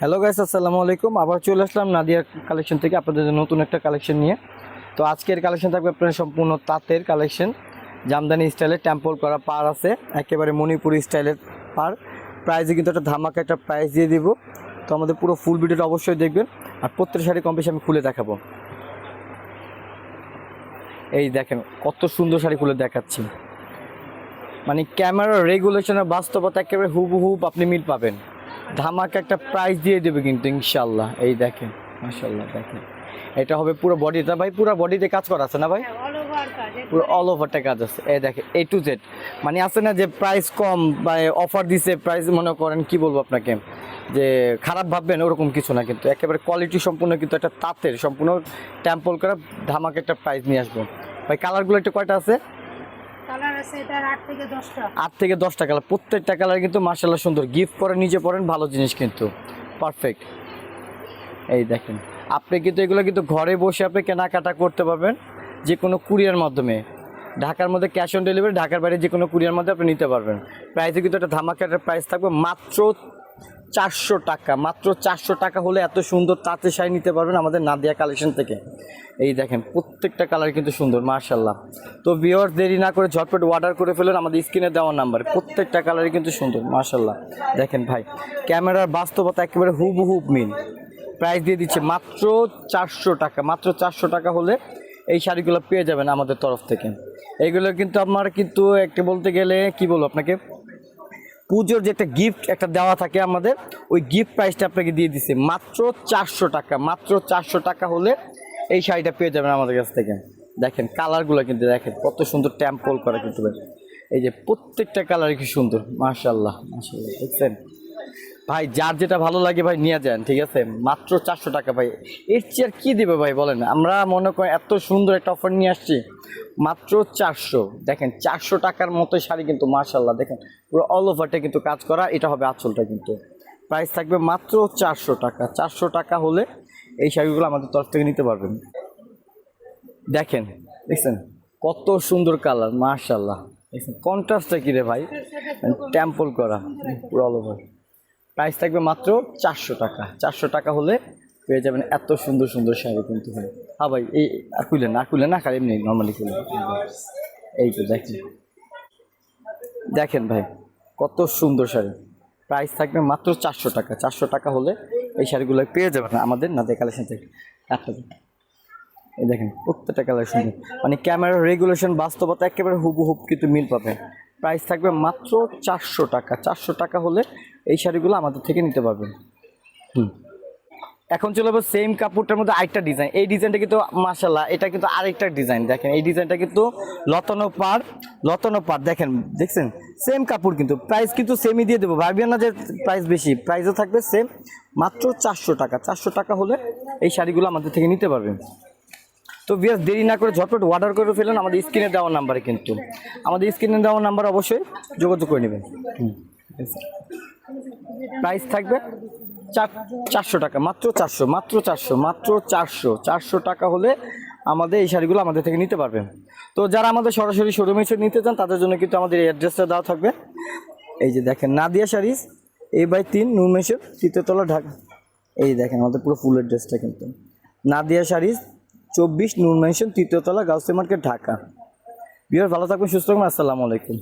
Hello guys আসসালামু আলাইকুম। আবার চলে আসলাম নাদিয়া কালেকশন থেকে আপনাদের নতুন একটা কালেকশন নিয়ে। তো আজকের কালেকশন থাকবে আপনার সম্পূর্ণ তাঁতের কালেকশন জামদানি স্টাইলের টেম্পল করা পার আছে, একেবারে মণিপুরি স্টাইলের পার প্রাইজে কিন্তু একটা ধামাকা একটা প্রাইস দিয়ে দিব। তো আমাদের পুরো ফুল ভিডিওটা অবশ্যই দেখবেন। আর প্রত্যেকটা শাড়ি কম বেশি আমি খুলে দেখাবো। এই দেখেন, কত সুন্দর শাড়ি খুলে দেখাচ্ছি। মানে ক্যামেরা রেগুলেশনের বাস্তবতা একেবারে হুবহুব আপনি মিল পাবেন। ধামাকা একটা প্রাইস দিয়ে দেবে কিন্তু ইনশাল্লাহ এই দেখেন মাশাল্লাহ দেখেন। এটা হবে পুরো বডিটা ভাই পুরো বডিতে কাজ করা আছে না ভাই? কাজ পুরো অল ওভারটা কাজ আছে। এই দেখে এ টু জেড মানে আছে না যে প্রাইস কম বা অফার দিছে প্রাইস মনে করেন কি বলব আপনাকে? যে খারাপ ভাববেন ওরকম কিছু না কিন্তু। একেবারে কোয়ালিটি সম্পূর্ণ কিন্তু একটা তাঁতের সম্পূর্ণ টেম্পল করা ধামাকা একটা প্রাইস নিয়ে আসব। ভাই কালারগুলো একটু কয়টা আছে? আছে এটা আট থেকে দশটা। আট থেকে দশটা কালার। প্রত্যেকটা কালার কিন্তু মাশাআল্লাহ সুন্দর। গিফট করে নিজে পরেন, ভালো জিনিস কিন্তু। পারফেক্ট এই দেখেন। আপনি কিন্তু এগুলো কিন্তু ঘরে বসে আপনি কেনাকাটা করতে পারবেন যে কোনো কুরিয়ার মাধ্যমে। ঢাকার মধ্যে ক্যাশ অন ডেলিভারি ঢাকার বাইরে যে কোনো কুরিয়ার মধ্যে আপনি নিতে পারবেন। প্রাইসে কিন্তু একটা ধামাকাটার প্রাইস থাকবে, মাত্র চারশো টাকা। মাত্র চারশো টাকা হলে এত সুন্দর তাঁতে শাড়ি নিতে পারবেন আমাদের নাদিয়া কালেকশন থেকে। এই দেখেন, প্রত্যেকটা কালার কিন্তু সুন্দর মার্শাল্লাহ তো বিয়র দেরি না করে ঝটপট অর্ডার করে ফেলেন, আমাদের স্ক্রিনে দেওয়া নাম্বার প্রত্যেকটা কালারই কিন্তু সুন্দর মার্শাল্লাহ দেখেন ভাই, ক্যামেরার বাস্তবতা একেবারে হুবহুব মিল প্রাইস দিয়ে দিচ্ছে মাত্র চারশো টাকা, মাত্র চারশো টাকা হলে এই শাড়িগুলো পেয়ে যাবেন আমাদের তরফ থেকে। এইগুলো কিন্তু আমার কিন্তু একটা বলতে গেলে, কি বলব আপনাকে? পুজোর যে একটা গিফট একটা দেওয়া থাকে আমাদের, ওই গিফট প্রাইসটা আপনাকে দিয়ে দিচ্ছে মাত্র চারশো টাকা, মাত্র চারশো টাকা হলে এই শাড়িটা পেয়ে যাবেন আমাদের কাছ থেকে। দেখেন কালারগুলো কিন্তু দেখেন, কত সুন্দর ট্যাম্পল করা কিন্তু এই যে প্রত্যেকটা কালারই কি সুন্দর মাশাল্লাহ মাশাল্লাহ দেখছেন? ভাই, যার যেটা ভালো লাগে ভাই নিয়ে যান, ঠিক আছে? মাত্র চারশো টাকা ভাই। এর চেয়ে আর কী দেবে ভাই বলেন? আমরা মনে করি এত সুন্দর একটা অফার নিয়ে আসছি, মাত্র চারশো। দেখেন, চারশো টাকার মতো শাড়ি কিন্তু মার্শাল্লাহ দেখেন, পুরো অল ওভারটা কিন্তু কাজ করা, এটা হবে আঁচলটা কিন্তু। প্রাইস থাকবে মাত্র চারশো টাকা। চারশো টাকা হলে এই শাড়িগুলো আমাদের তরফ থেকে নিতে পারবেন। দেখেন, দেখছেন? কত সুন্দর কালার মার্শাল্লাহ কন্ট্রাস্টটা কী রে ভাই? টেম্পল করা, পুরো অল ওভার প্রাইস থাকবে মাত্র চারশো টাকা। চারশো টাকা হলে পেয়ে যাবেন এত সুন্দর সুন্দর শাড়ি কিন্তু ভাই। হ্যাঁ ভাই, এই আর খুলেন না খুলেন না, খালি এমনি নর্মালি খুলেন। এই তো দেখেন। দেখেন ভাই, কত সুন্দর শাড়ি। প্রাইস থাকবে মাত্র চারশো টাকা। চারশো টাকা হলে এই শাড়িগুলো পেয়ে যাবেন আমাদের না কালেকশন থেকে একটা। এই দেখেন, প্রত্যেকটা সুন্দর। মানে ক্যামেরার রেগুলেশন বাস্তবতা একেবারে হুবহুব কিন্তু মিল পাবে। প্রাইস থাকবে মাত্র চারশো টাকা। চারশো টাকা হলে এই শাড়িগুলো আমাদের থেকে নিতে পারবেন। হুম। এখন চলে যাব সেম কাপড়টার মধ্যে আরেকটা ডিজাইন এই ডিজাইনটা কিন্তু মাসাল্লাহ এটা কিন্তু আরেকটা ডিজাইন দেখেন। এই ডিজাইনটা কিন্তু লতানো পার লতানো পার দেখেন দেখছেন? সেম কাপড় কিন্তু প্রাইস কিন্তু সেমই দিয়ে দেবো। ভাববেন না যে প্রাইস বেশি প্রাইসও থাকবে সেম মাত্র চারশো টাকা। চারশো টাকা হলে এই শাড়িগুলো আমাদের থেকে নিতে পারবেন। তো বিয়াস, দেরি না করে ঝটপট অর্ডার করে ফেলেন, আমাদের স্ক্রিনে দেওয়া নাম্বারে কিন্তু। আমাদের স্ক্রিনে দেওয়া নাম্বার অবশ্যই যোগাযোগ করে নেবেন। প্রাইস থাকবে চার, চারশো টাকা, মাত্র চারশো মাত্র চারশো মাত্র চারশো। চারশো টাকা হলে আমাদের এই শাড়িগুলো আমাদের থেকে নিতে পারবেন তো যারা আমাদের সরাসরি শোরুমে এসে নিতে চান, তাদের জন্য কিন্তু আমাদের এই অ্যাড্রেসটা দেওয়া থাকবে। এই যে দেখেন, নাদিয়া শাড়িজ এই বাই তিন নুরমেশের তৃতীয়তলা ঢাকা। এই দেখেন, আমাদের পুরো ফুল অ্যাড্রেসটা কিন্তু। নাদিয়া শাড়িজ চব্বিশ নূর মেনশন তৃতীয়তলা গাউসে মার্কেট ঢাকা। বিহার ভালো থাকবেন সুস্থ থাকবেন আসসালামু আলাইকুম।